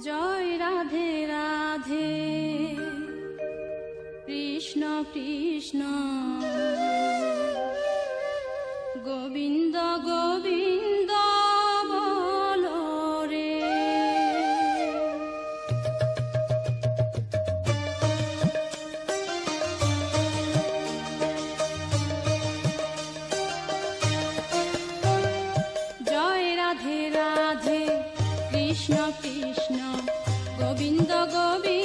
Joy Radhe Radhe. Krishna Krishna. Govinda Govinda Joy Krishna Govinda Govinda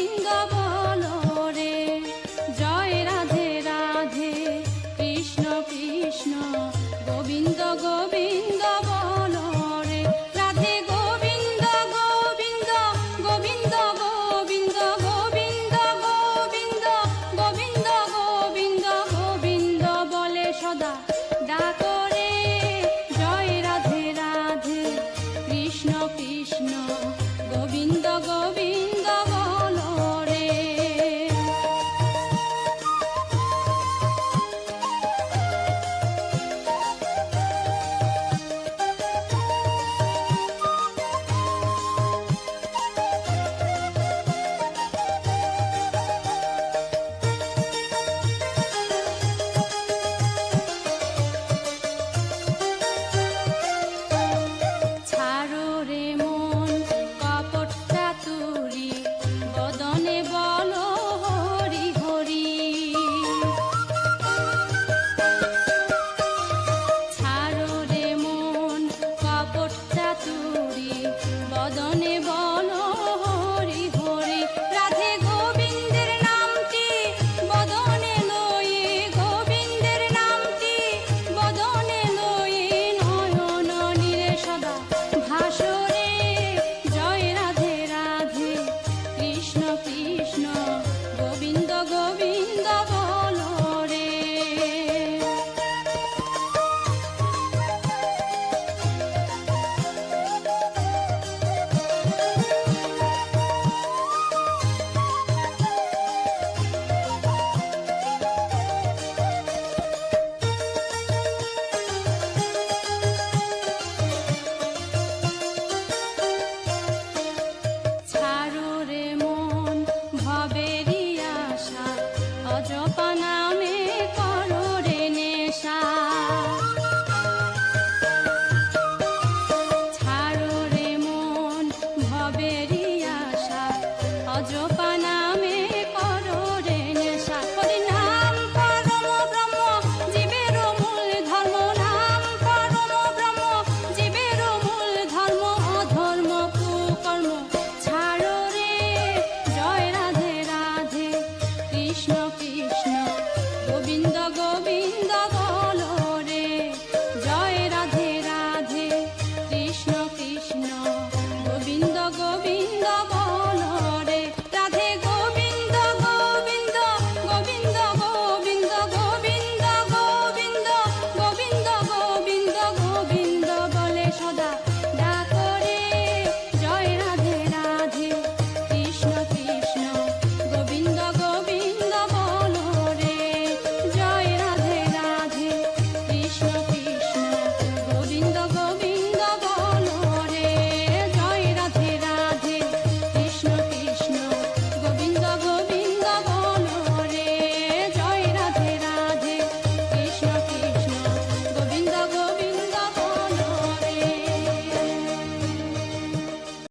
就